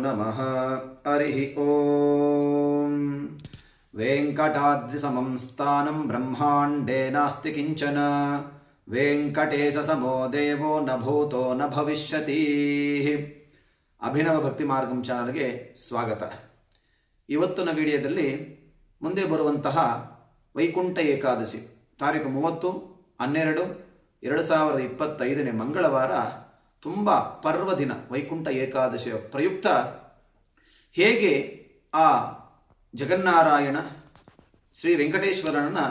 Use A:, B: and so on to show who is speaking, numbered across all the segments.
A: नमः हरिः ॐ वेङ्कटाद्रिसमं स्थानं ब्रह्माण्डे नास्ति किञ्चन ವೆಂಕಟೇಶಸಮೋ ದೇವೋ ನ ಭೂತೋ ನ ಭವಿಷ್ಯತಿ ಅಭಿನವ ಭಕ್ತಿ ಮಾರ್ಗಂ ಚಾನಲ್ಗೆ ಸ್ವಾಗತ ಇವತ್ತಿನ ವಿಡಿಯೋದಲ್ಲಿ ಮುಂದೆ ಬರುವಂತಹ ವೈಕುಂಠ ಏಕಾದಶಿ ತಾರೀಕು ಮೂವತ್ತು ಹನ್ನೆರಡು ಎರಡು ಸಾವಿರದ ಇಪ್ಪತ್ತೈದನೇ ಮಂಗಳವಾರ ತುಂಬ ಪರ್ವದಿನ, ವೈಕುಂಠ ಏಕಾದಶಿಯ ಪ್ರಯುಕ್ತ ಹೇಗೆ ಆ ಜಗನ್ನಾರಾಯಣ ಶ್ರೀ ವೆಂಕಟೇಶ್ವರನನ್ನ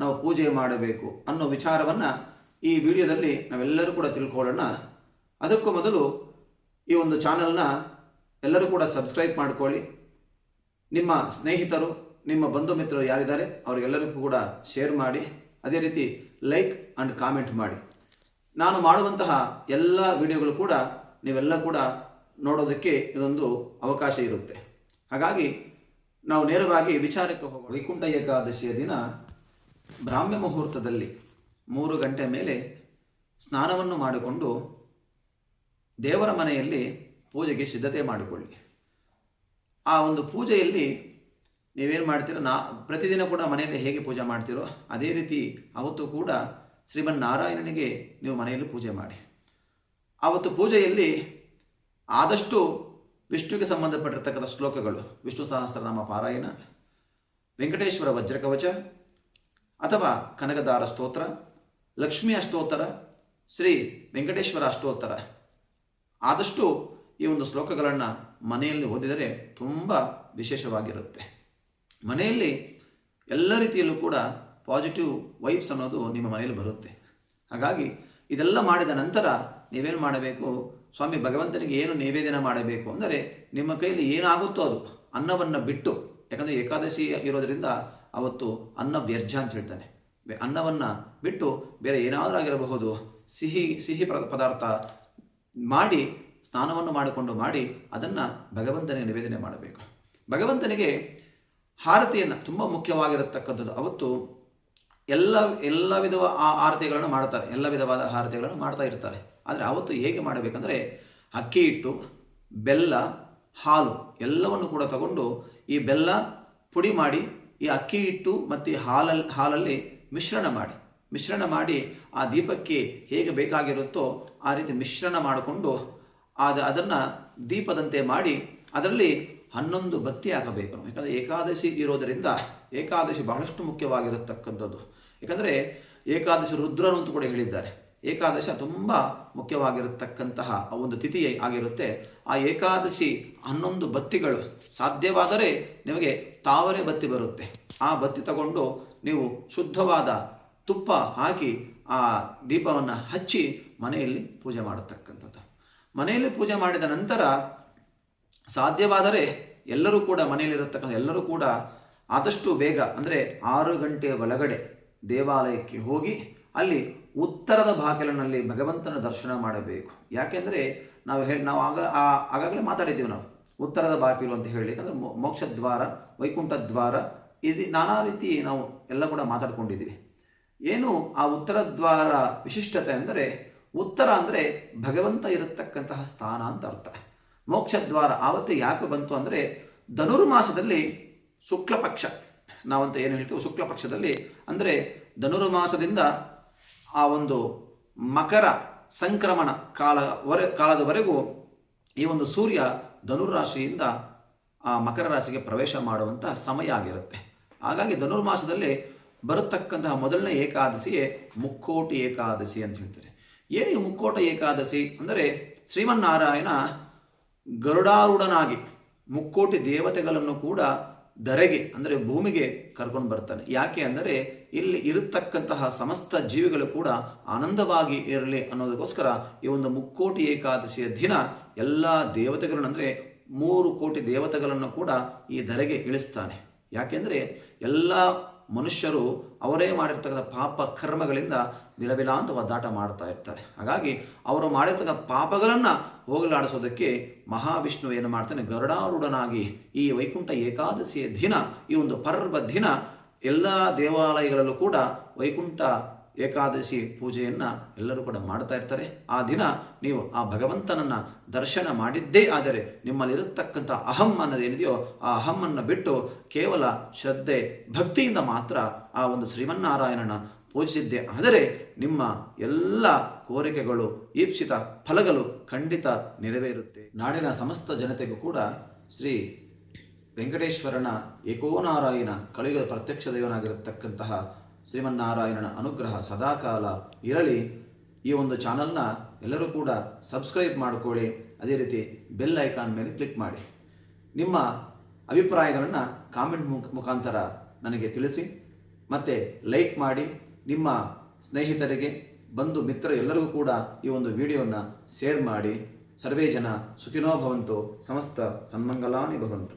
A: ನಾವು ಪೂಜೆ ಮಾಡಬೇಕು ಅನ್ನೋ ವಿಚಾರವನ್ನ ಈ ವಿಡಿಯೋದಲ್ಲಿ ನಾವೆಲ್ಲರೂ ಕೂಡ ತಿಳ್ಕೊಳ್ಳೋಣ. ಅದಕ್ಕೂ ಮೊದಲು ಈ ಒಂದು ಚಾನಲ್ನ ಎಲ್ಲರೂ ಕೂಡ ಸಬ್ಸ್ಕ್ರೈಬ್ ಮಾಡ್ಕೊಳ್ಳಿ. ನಿಮ್ಮ ಸ್ನೇಹಿತರು, ನಿಮ್ಮ ಬಂಧು ಮಿತ್ರರು ಯಾರಿದ್ದಾರೆ, ಅವರಿಗೆಲ್ಲರಿಗೂ ಕೂಡ ಶೇರ್ ಮಾಡಿ. ಅದೇ ರೀತಿ ಲೈಕ್ ಆ್ಯಂಡ್ ಕಾಮೆಂಟ್ ಮಾಡಿ. ನಾನು ಮಾಡುವಂತಹ ಎಲ್ಲ ವಿಡಿಯೋಗಳು ಕೂಡ ನೀವೆಲ್ಲ ಕೂಡ ನೋಡೋದಕ್ಕೆ ಇದೊಂದು ಅವಕಾಶ ಇರುತ್ತೆ. ಹಾಗಾಗಿ ನಾವು ನೇರವಾಗಿ ವಿಚಾರಕ್ಕೆ ಹೋಗೋಣ. ವೈಕುಂಠ ಏಕಾದಶಿಯ ದಿನ ಬ್ರಾಹ್ಮ್ಯ ಮುಹೂರ್ತದಲ್ಲಿ ಮೂರು ಗಂಟೆ ಮೇಲೆ ಸ್ನಾನವನ್ನು ಮಾಡಿಕೊಂಡು ದೇವರ ಮನೆಯಲ್ಲಿ ಪೂಜೆಗೆ ಸಿದ್ಧತೆ ಮಾಡಿಕೊಳ್ಳಿ. ಆ ಒಂದು ಪೂಜೆಯಲ್ಲಿ ನೀವೇನು ಮಾಡ್ತೀರೋ? ನಾ ಪ್ರತಿದಿನ ಕೂಡ ಮನೆಯಲ್ಲಿ ಹೇಗೆ ಪೂಜೆ ಮಾಡ್ತೀರೋ ಅದೇ ರೀತಿ ಅವತ್ತು ಕೂಡ ಶ್ರೀಮನ್ನಾರಾಯಣನಿಗೆ ನೀವು ಮನೆಯಲ್ಲಿ ಪೂಜೆ ಮಾಡಿ. ಆವತ್ತು ಪೂಜೆಯಲ್ಲಿ ಆದಷ್ಟು ವಿಷ್ಣುವಿಗೆ ಸಂಬಂಧಪಟ್ಟಿರ್ತಕ್ಕಂಥ ಶ್ಲೋಕಗಳು, ವಿಷ್ಣು ಸಹಸ್ರನಾಮ ಪಾರಾಯಣ, ವೆಂಕಟೇಶ್ವರ ವಜ್ರಕವಚ, ಅಥವಾ ಕನಕದಾರ ಸ್ತೋತ್ರ, ಲಕ್ಷ್ಮಿ ಅಷ್ಟೋತ್ತರ, ಶ್ರೀ ವೆಂಕಟೇಶ್ವರ ಅಷ್ಟೋತ್ತರ. ಆದಷ್ಟು ಈ ಒಂದು ಶ್ಲೋಕಗಳನ್ನು ಮನೆಯಲ್ಲಿ ಓದಿದರೆ ತುಂಬ ವಿಶೇಷವಾಗಿರುತ್ತೆ. ಮನೆಯಲ್ಲಿ ಎಲ್ಲ ರೀತಿಯಲ್ಲೂ ಕೂಡ ಪಾಸಿಟಿವ್ ವೈಬ್ಸ್ ಅನ್ನೋದು ನಿಮ್ಮ ಮನೆಯಲ್ಲಿ ಬರುತ್ತೆ. ಹಾಗಾಗಿ ಇದೆಲ್ಲ ಮಾಡಿದ ನಂತರ ನೀವೇನು ಮಾಡಬೇಕು? ಸ್ವಾಮಿ ಭಗವಂತನಿಗೆ ಏನು ನೈವೇದ್ಯನ ಮಾಡಬೇಕು? ಅಂದರೆ ನಿಮ್ಮ ಕೈಯಲ್ಲಿ ಏನಾಗುತ್ತೋ ಅದು, ಅನ್ನವನ್ನು ಬಿಟ್ಟು, ಯಾಕಂದರೆ ಏಕಾದಶಿ ಇರೋದರಿಂದ ಅವತ್ತು ಅನ್ನ ವ್ಯರ್ಜ ಅಂತ ಹೇಳ್ತಾನೆ. ಅನ್ನವನ್ನು ಬಿಟ್ಟು ಬೇರೆ ಏನಾದರೂ ಆಗಿರಬಹುದು, ಸಿಹಿ ಸಿಹಿ ಪದಾರ್ಥ ಮಾಡಿ, ಸ್ನಾನವನ್ನು ಮಾಡಿಕೊಂಡು ಮಾಡಿ, ಅದನ್ನು ಭಗವಂತನಿಗೆ ನಿವೇದನೆ ಮಾಡಬೇಕು. ಭಗವಂತನಿಗೆ ಹಾರತಿಯನ್ನು ತುಂಬ ಮುಖ್ಯವಾಗಿರತಕ್ಕಂಥದ್ದು. ಅವತ್ತು ಎಲ್ಲ ಎಲ್ಲ ವಿಧವ ಆರತಿಗಳನ್ನು ಮಾಡ್ತಾರೆ ಎಲ್ಲ ವಿಧವಾದ ಆರತಿಗಳನ್ನು ಮಾಡ್ತಾ ಇರ್ತಾರೆ. ಆದರೆ ಅವತ್ತು ಹೇಗೆ ಮಾಡಬೇಕಂದ್ರೆ ಅಕ್ಕಿ ಹಿಟ್ಟು, ಬೆಲ್ಲ, ಹಾಲು ಎಲ್ಲವನ್ನು ಕೂಡ ತಗೊಂಡು ಈ ಬೆಲ್ಲ ಪುಡಿ ಮಾಡಿ, ಈ ಅಕ್ಕಿ ಹಿಟ್ಟು ಮತ್ತು ಹಾಲಲ್ಲಿ ಹಾಲಲ್ಲಿ ಮಿಶ್ರಣ ಮಾಡಿ. ಮಿಶ್ರಣ ಮಾಡಿ ಆ ದೀಪಕ್ಕೆ ಹೇಗೆ ಬೇಕಾಗಿರುತ್ತೋ ಆ ರೀತಿ ಮಿಶ್ರಣ ಮಾಡಿಕೊಂಡು ಅದು ಅದನ್ನು ದೀಪದಂತೆ ಮಾಡಿ, ಅದರಲ್ಲಿ ಹನ್ನೊಂದು ಬತ್ತಿ ಹಾಕಬೇಕು ಯಾಕಂದರೆ ಏಕಾದಶಿ ಇರೋದರಿಂದ ಏಕಾದಶಿ ಬಹಳಷ್ಟು ಮುಖ್ಯವಾಗಿರತಕ್ಕಂಥದ್ದು. ಯಾಕಂದರೆ ಏಕಾದಶಿ ರುದ್ರನು ಅಂತ ಕೂಡ ಹೇಳಿದ್ದಾರೆ. ಏಕಾದಶ ತುಂಬ ಮುಖ್ಯವಾಗಿರತಕ್ಕಂತಹ ಆ ಒಂದು ತಿಥಿ ಆಗಿರುತ್ತೆ. ಆ ಏಕಾದಶಿ ಹನ್ನೊಂದು ಬತ್ತಿಗಳು ಸಾಧ್ಯವಾದರೆ ನಿಮಗೆ ತಾವರೆ ಬತ್ತಿ ಬರುತ್ತೆ. ಆ ಬತ್ತಿ ತಗೊಂಡು ನೀವು ಶುದ್ಧವಾದ ತುಪ್ಪ ಹಾಕಿ ಆ ದೀಪವನ್ನು ಹಚ್ಚಿ ಮನೆಯಲ್ಲಿ ಪೂಜೆ ಮಾಡತಕ್ಕಂಥದ್ದು. ಮನೆಯಲ್ಲಿ ಪೂಜೆ ಮಾಡಿದ ನಂತರ ಸಾಧ್ಯವಾದರೆ ಎಲ್ಲರೂ ಕೂಡ ಮನೆಯಲ್ಲಿರತಕ್ಕಂಥ ಎಲ್ಲರೂ ಕೂಡ ಆದಷ್ಟು ಬೇಗ, ಅಂದರೆ ಆರು ಗಂಟೆಯ ಒಳಗಡೆ ದೇವಾಲಯಕ್ಕೆ ಹೋಗಿ ಅಲ್ಲಿ ಉತ್ತರದ ಬಾಗಿಲಿನಲ್ಲಿ ಭಗವಂತನ ದರ್ಶನ ಮಾಡಬೇಕು. ಯಾಕೆಂದರೆ ನಾವು ಹೇಳಿ ನಾವು ಆಗ ಆಗಾಗಲೇ ಮಾತಾಡಿದ್ದೀವಿ ನಾವು. ಉತ್ತರದ ಬಾಗಿಲು ಅಂತ ಹೇಳಿ ಅಂದರೆ ಮೋಕ್ಷ ದ್ವಾರ ವೈಕುಂಠ ದ್ವಾರ ಇದು, ನಾನಾ ರೀತಿ ನಾವು ಎಲ್ಲ ಕೂಡ ಮಾತಾಡ್ಕೊಂಡಿದ್ದೀವಿ. ಏನು ಆ ಉತ್ತರ ದ್ವಾರ ವಿಶಿಷ್ಟತೆ ಅಂದರೆ ಉತ್ತರ ಅಂದರೆ ಭಗವಂತ ಇರತಕ್ಕಂತಹ ಸ್ಥಾನ ಅಂತ ಅರ್ಥ. ಮೋಕ್ಷ ದ್ವಾರ ಆವತ್ತು ಯಾಕೆ ಬಂತು ಅಂದರೆ ಧನುರ್ಮಾಸದಲ್ಲಿ ಶುಕ್ಲ ಪಕ್ಷ ನಾವಂತ ಏನು ಹೇಳ್ತೀವಿ ಶುಕ್ಲ ಪಕ್ಷದಲ್ಲಿ ಅಂದರೆ ಧನುರ್ಮಾಸದಿಂದ ಆ ಒಂದು ಮಕರ ಸಂಕ್ರಮಣ ಕಾಲ ವರೆ, ಕಾಲದವರೆಗೂ ಈ ಒಂದು ಸೂರ್ಯ ಧನುರಾಶಿಯಿಂದ ಆ ಮಕರ ರಾಶಿಗೆ ಪ್ರವೇಶ ಮಾಡುವಂತಹ ಸಮಯ ಆಗಿರುತ್ತೆ. ಹಾಗಾಗಿ ಧನುರ್ಮಾಸದಲ್ಲಿ ಬರತಕ್ಕಂತಹ ಮೊದಲನೇ ಏಕಾದಶಿಯೇ ಮುಕ್ಕೋಟಿ ಏಕಾದಶಿ ಅಂತ ಹೇಳ್ತಾರೆ. ಏನು ಈ ಮುಕ್ಕೋಟ ಏಕಾದಶಿ? ಅಂದರೆ ಶ್ರೀಮನ್ನಾರಾಯಣ ಗರುಡಾರೂಢನಾಗಿ ಮುಕ್ಕೋಟಿ ದೇವತೆಗಳನ್ನು ಕೂಡ ಧರೆಗೆ ಅಂದರೆ ಭೂಮಿಗೆ ಕರ್ಕೊಂಡು ಬರ್ತಾನೆ. ಯಾಕೆ ಅಂದರೆ ಇಲ್ಲಿ ಇರತಕ್ಕಂತಹ ಸಮಸ್ತ ಜೀವಿಗಳು ಕೂಡ ಆನಂದವಾಗಿ ಇರಲಿ ಅನ್ನೋದಕ್ಕೋಸ್ಕರ ಈ ಒಂದು ಮುಕ್ಕೋಟಿ ಏಕಾದಶಿಯ ದಿನ ಎಲ್ಲ ದೇವತೆಗಳನ್ನು ಅಂದರೆ ಮೂರು ಕೋಟಿ ದೇವತೆಗಳನ್ನು ಕೂಡ ಈ ಧರೆಗೆ ಇಳಿಸ್ತಾನೆ. ಯಾಕೆಂದರೆ ಎಲ್ಲ ಮನುಷ್ಯರು ಅವರೇ ಮಾಡಿರ್ತಕ್ಕಂಥ ಪಾಪ ಕರ್ಮಗಳಿಂದ ವಿಲವಿಲ ಅಂತ ಒದ್ದಾಟ ಮಾಡ್ತಾ ಇರ್ತಾರೆ. ಹಾಗಾಗಿ ಅವರು ಮಾಡಿರ್ತಕ್ಕ ಪಾಪಗಳನ್ನು ಹೋಗಲಾಡಿಸೋದಕ್ಕೆ ಮಹಾವಿಷ್ಣು ಏನು ಮಾಡ್ತಾನೆ, ಗರುಡಾರೂಢನಾಗಿ ಈ ವೈಕುಂಠ ಏಕಾದಶಿಯ ದಿನ, ಈ ಒಂದು ಪರ್ವ ದಿನ ಎಲ್ಲ ದೇವಾಲಯಗಳಲ್ಲೂ ಕೂಡ ವೈಕುಂಠ ಏಕಾದಶಿ ಪೂಜೆಯನ್ನು ಎಲ್ಲರೂ ಕೂಡ ಮಾಡ್ತಾ ಇರ್ತಾರೆ. ಆ ದಿನ ನೀವು ಆ ಭಗವಂತನನ್ನು ದರ್ಶನ ಮಾಡಿದ್ದೇ ಆದರೆ ನಿಮ್ಮಲ್ಲಿರತಕ್ಕಂಥ ಅಹಂ ಅನ್ನೋದೇನಿದೆಯೋ ಆ ಅಹಮ್ಮನ್ನು ಬಿಟ್ಟು ಕೇವಲ ಶ್ರದ್ಧೆ, ಭಕ್ತಿಯಿಂದ ಮಾತ್ರ ಆ ಒಂದು ಶ್ರೀಮನ್ನಾರಾಯಣನ ಪೂಜಿಸಿದ್ದೆ ಆದರೆ ನಿಮ್ಮ ಎಲ್ಲ ಕೋರಿಕೆಗಳು, ಈಪ್ಸಿತ ಫಲಗಳು ಖಂಡಿತ ನೆರವೇರುತ್ತೆ ನಾಡಿನ ಸಮಸ್ತ ಜನತೆಗೂ ಕೂಡ ಶ್ರೀ ವೆಂಕಟೇಶ್ವರನ ಏಕೋನಾರಾಯಣ ಕಳಿಗ ಪ್ರತ್ಯಕ್ಷ ದೇವನಾಗಿರತಕ್ಕಂತಹ ಶ್ರೀಮನ್ನಾರಾಯಣನ ಅನುಗ್ರಹ ಸದಾಕಾಲ ಇರಲಿ. ಈ ಒಂದು ಚಾನಲ್ನ ಎಲ್ಲರೂ ಕೂಡ ಸಬ್ಸ್ಕ್ರೈಬ್ ಮಾಡಿಕೊಳ್ಳಿ. ಅದೇ ರೀತಿ ಬೆಲ್ ಐಕಾನ್ ಮೇಲೆ ಕ್ಲಿಕ್ ಮಾಡಿ. ನಿಮ್ಮ ಅಭಿಪ್ರಾಯಗಳನ್ನು ಕಾಮೆಂಟ್ ಮುಖ, ಮುಖಾಂತರ ನನಗೆ ತಿಳಿಸಿ. ಮತ್ತು ಲೈಕ್ ಮಾಡಿ. ನಿಮ್ಮ ಸ್ನೇಹಿತರಿಗೆ, ಬಂಧು ಮಿತ್ರ ಎಲ್ಲರಿಗೂ ಕೂಡ ಈ ಒಂದು ವಿಡಿಯೋನ ಶೇರ್ ಮಾಡಿ. ಸರ್ವೇ ಜನ ಸುಖಿನೋ ಭವಂತು, ಸಮಸ್ತ ಸನ್ಮಂಗಲಾನಿ ಭವಂತು.